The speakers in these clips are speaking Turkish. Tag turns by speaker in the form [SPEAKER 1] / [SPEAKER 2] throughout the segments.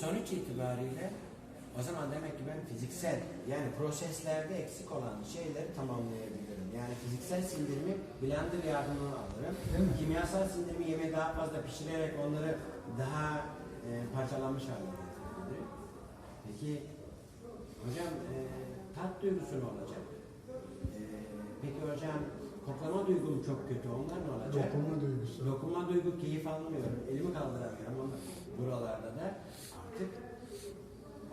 [SPEAKER 1] sonuç itibariyle o zaman demek ki ben fiziksel yani proseslerde eksik olan şeyleri tamamlayabilirim. Yani fiziksel sindirimi blender yardımını alırım. Kimyasal sindirimi yemeği daha fazla pişirerek onları daha e, parçalanmış hale getirebilirim. Peki hocam e, tat duygusu ne olacak? E, peki hocam koklama duygum çok kötü. Onlar ne olacak?
[SPEAKER 2] Dokunma duygusu.
[SPEAKER 1] Dokunma duygu keyif almıyorum. Elimi kaldıramıyorum ama buralarda da artık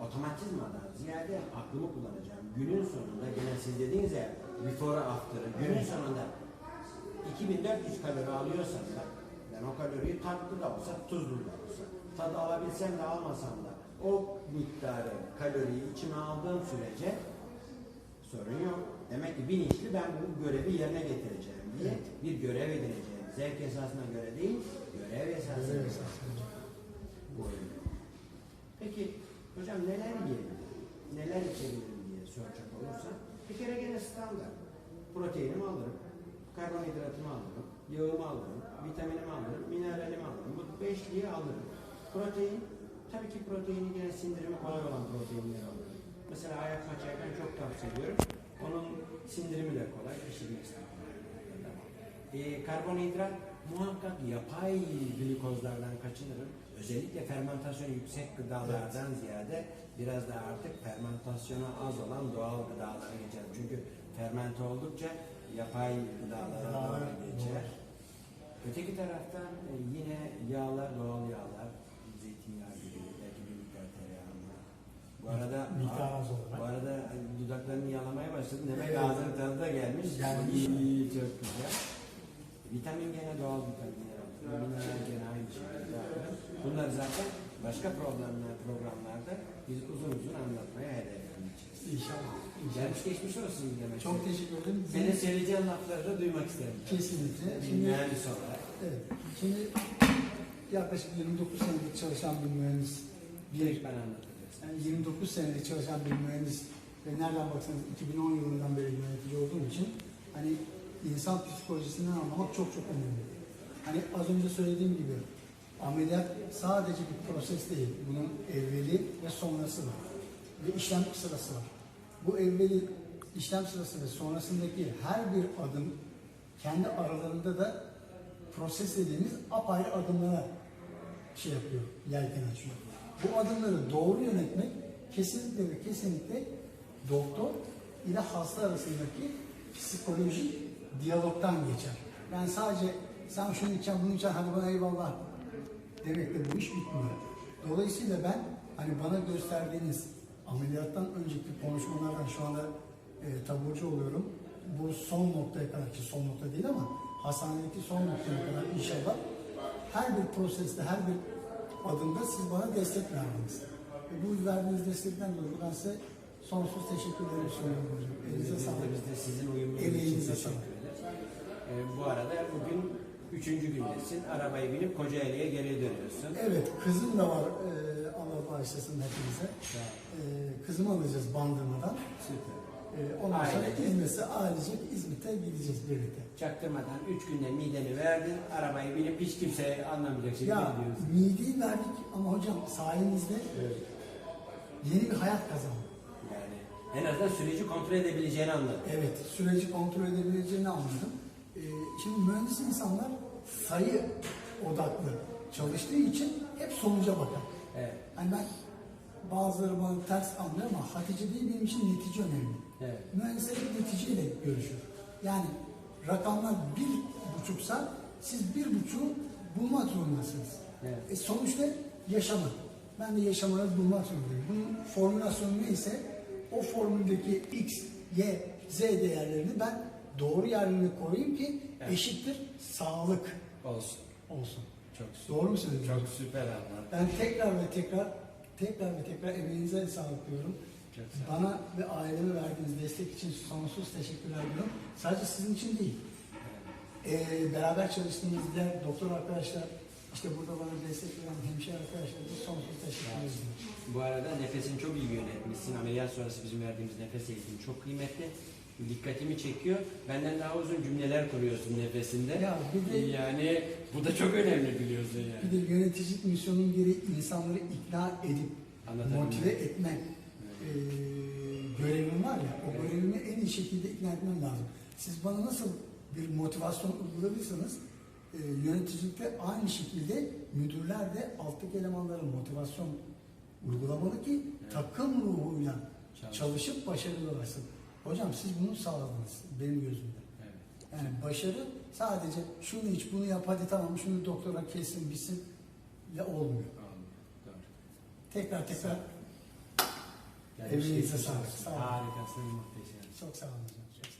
[SPEAKER 1] otomatizmadan ziyade aklımı kullanacağım. Günün sonunda gene siz dediğiniz ya before after'ı günün sonunda 2400 kalori alıyorsam da ben o kaloriyi tatlı da olsa tuzlu da olsa tadı alabilsem de almasam da o miktarı kaloriyi içime aldığım sürece sorun yok. Demek ki bilinçli ben bu görevi yerine getireceğim diye
[SPEAKER 2] Evet.
[SPEAKER 1] bir görev edineceğim. Zevk esasına göre değil, görev esasına göre. Bu oyun. Peki hocam neler yiyelim, neler içebilirim diye soracak olursa bir kere gene standart. Proteinimi alırım, karbonhidratımı alırım, yağımı alırım, vitaminimi alırım, mineralimi alırım. Bu beşliği alırım. Protein, tabii ki proteini gene sindirimi kolay olan proteinleri alırım. Mesela ayak paçayı ben çok tavsiye ediyorum. Onun sindirimi de kolay, pişirmesi de kolay. E, karbonhidrat muhakkak yapay glikozlardan kaçınırım. Özellikle fermentasyonu yüksek gıdalardan ziyade biraz da artık fermentasyonu az olan doğal gıdalara geçerim. Çünkü fermente oldukça yapay gıdalara
[SPEAKER 2] Gıdalar,
[SPEAKER 1] doğru geçer. Öteki taraftan e, yine yağlar, doğal yağlar, zeytinyağı gibi, belki bir miktar tereyağı var. Bu arada
[SPEAKER 2] Miktar az olarak.
[SPEAKER 1] bu arada ay, dudaklarını yalamaya başladın. Demek
[SPEAKER 2] Evet.
[SPEAKER 1] ağzının tadı da gelmiş. İyi, iyi, çok güzel. Vitamin gene doğal vitaminler. Mineral gene aynı şekilde. Bunlar zaten başka problemler, programlarda biz uzun uzun anlatmaya hedef edeceğiz.
[SPEAKER 2] İnşallah.
[SPEAKER 1] Gelmiş geçmiş olsun demek.
[SPEAKER 2] Çok teşekkür ederim.
[SPEAKER 1] Senin söyleyeceğin lafları da duymak isterim.
[SPEAKER 2] Kesinlikle. Şimdi,
[SPEAKER 1] mühendis olarak.
[SPEAKER 2] evet, şimdi yaklaşık 29 senedir çalışan bir mühendis, bir
[SPEAKER 1] ben anlatacağım.
[SPEAKER 2] Yani 29 senedir çalışan bir mühendis ve nereden baksanız 2010 yılından beri yönetici olduğum için hani insan psikolojisinden anlamak çok çok önemli. Hani az önce söylediğim gibi ameliyat sadece bir proses değil. Bunun evveli ve sonrası var. Ve işlem sırası var. Bu evveli işlem sırası ve sonrasındaki her bir adım kendi aralarında da proses dediğimiz apayrı adımlara şey yapıyor, yelken açıyor. Bu adımları doğru yönetmek kesinlikle ve kesinlikle doktor ile hasta arasındaki psikolojik diyalogtan geçer. Yani sadece sen şunu içeceksin, bunu içeceksin, hadi bana eyvallah demekle bu iş bitmiyor. Dolayısıyla ben hani bana gösterdiğiniz ameliyattan önceki konuşmalardan şu anda e, taburcu oluyorum. Bu son noktaya kadar ki son nokta değil ama hastanedeki son noktaya kadar inşallah her bir proseste, her bir adımda siz bana destek verdiniz. Ve bu verdiğiniz destekten dolayı ben size sonsuz teşekkürlerimi sunuyorum hocam. Elinize sağlık.
[SPEAKER 1] biz de sizin uyumunuz için teşekkür ederiz. Ee, bu arada bugün üçüncü gündesin. Arabaya binip Kocaeli'ye geri dönüyorsun.
[SPEAKER 2] Evet, kızım da var. Ee, Allah bağışlasın hepinize. Ee, kızımı alacağız bandırmadan.
[SPEAKER 1] Süper.
[SPEAKER 2] Ee, ondan sonra
[SPEAKER 1] Ailecek.
[SPEAKER 2] İzmit'e, ailecek İzmit'e gideceğiz birlikte.
[SPEAKER 1] Çaktırmadan üç günde mideni verdin. Arabaya binip hiç kimse anlamayacak şekilde
[SPEAKER 2] Ya
[SPEAKER 1] gidiyorsun.
[SPEAKER 2] mideyi verdik ama hocam sayenizde yeni bir hayat kazandım.
[SPEAKER 1] Yani en azından süreci kontrol edebileceğini anladın.
[SPEAKER 2] Evet, süreci kontrol edebileceğini anladım. Ee, şimdi mühendis insanlar sayı odaklı çalıştığı için hep sonuca bakar.
[SPEAKER 1] Evet.
[SPEAKER 2] Hani ben bazıları bana ters anlıyor ama Hatice değil benim için netice önemli.
[SPEAKER 1] Evet.
[SPEAKER 2] Mühendisler hep neticeyle görüşür. Yani rakamlar bir buçuksa siz bir buçuğu bulmak zorundasınız.
[SPEAKER 1] Evet.
[SPEAKER 2] E sonuç ne? Yaşamak. Ben de yaşamayı bulmak zorundayım. Bunun formülasyonu neyse o formüldeki x, y, z değerlerini ben doğru yerlerine koyayım ki
[SPEAKER 1] Evet.
[SPEAKER 2] eşittir sağlık
[SPEAKER 1] Olsun.
[SPEAKER 2] olsun.
[SPEAKER 1] Çok süper.
[SPEAKER 2] Doğru mu söylüyorum?
[SPEAKER 1] Çok süper anlattın.
[SPEAKER 2] Ben tekrar ve tekrar tekrar ve tekrar emeğinize sağlık diyorum. Bana ve aileme verdiğiniz destek için sonsuz teşekkürler diyorum. Sadece sizin için değil. Ee, beraber çalıştığımız diğer doktor arkadaşlar, işte burada bana destek veren hemşire arkadaşlar da sonsuz teşekkür ediyorum.
[SPEAKER 1] Bu arada nefesini çok iyi yönetmişsin. Ameliyat sonrası bizim verdiğimiz nefes eğitimi çok kıymetli. Dikkatimi çekiyor. Benden daha uzun cümleler kuruyorsun nefesinde.
[SPEAKER 2] Ya bir de
[SPEAKER 1] Yani bu da çok önemli biliyorsun yani.
[SPEAKER 2] bir de yöneticilik misyonun gereği insanları ikna edip motive etmek
[SPEAKER 1] Evet.
[SPEAKER 2] e, görevim var ya, o
[SPEAKER 1] Evet.
[SPEAKER 2] görevimi en iyi şekilde ikna etmem lazım. Siz bana nasıl bir motivasyon uyguladıysanız e, yöneticilikte aynı şekilde müdürler de alttaki elemanlara motivasyon uygulamalı ki
[SPEAKER 1] Evet.
[SPEAKER 2] takım ruhuyla
[SPEAKER 1] Çalış.
[SPEAKER 2] çalışıp başarılı olasın. Hocam siz bunu sağladınız benim gözümde.
[SPEAKER 1] Evet.
[SPEAKER 2] Yani başarı sadece şunu iç bunu yap hadi tamam şunu doktora kesin bitsin ile olmuyor.
[SPEAKER 1] Anladım.
[SPEAKER 2] Tekrar tekrar
[SPEAKER 1] Yani
[SPEAKER 2] sağlık. Sağ olun.
[SPEAKER 1] Harikasın, muhteşem.
[SPEAKER 2] çok sağ olun hocam.